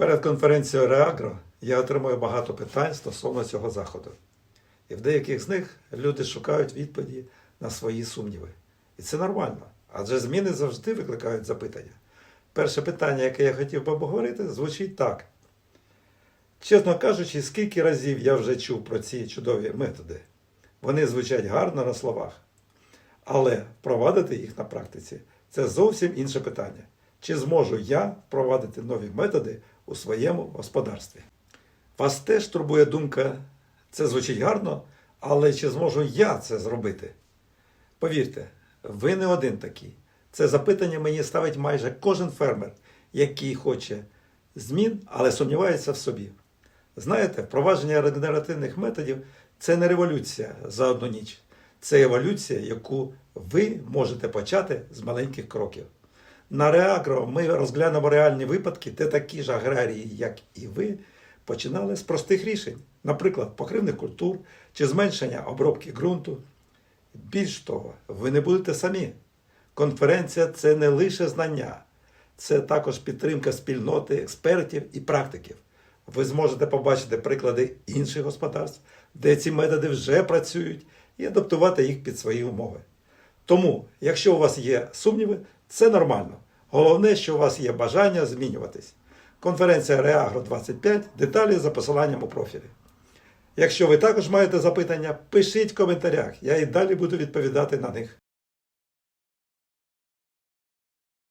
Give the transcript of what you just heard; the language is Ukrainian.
Перед конференцією Реагро я отримую багато питань стосовно цього заходу. І в деяких з них люди шукають відповіді на свої сумніви. І це нормально, адже зміни завжди викликають запитання. Перше питання, яке я хотів би обговорити, звучить так. Чесно кажучи, скільки разів я вже чув про ці чудові методи. Вони звучать гарно на словах. Але впровадити їх на практиці це зовсім інше питання. Чи зможу я впровадити нові методи у своєму господарстві? Вас теж турбує думка, це звучить гарно, але чи зможу я це зробити? Повірте, ви не один такий. Це запитання мені ставить майже кожен фермер, який хоче змін, але сумнівається в собі. Знаєте, впровадження регенеративних методів це не революція за одну ніч. Це еволюція, яку ви можете почати з маленьких кроків. На Реагро ми розглянемо реальні випадки, де такі ж аграрії, як і ви, починали з простих рішень, наприклад, покривних культур чи зменшення обробки ґрунту. Більш того, ви не будете самі. Конференція це не лише знання, це також підтримка спільноти, експертів і практиків. Ви зможете побачити приклади інших господарств, де ці методи вже працюють, і адаптувати їх під свої умови. Тому, якщо у вас є сумніви, це нормально. Головне, що у вас є бажання змінюватись. Конференція Реагро 25, деталі за посиланням у профілі. Якщо ви також маєте запитання, пишіть в коментарях, я і далі буду відповідати на них.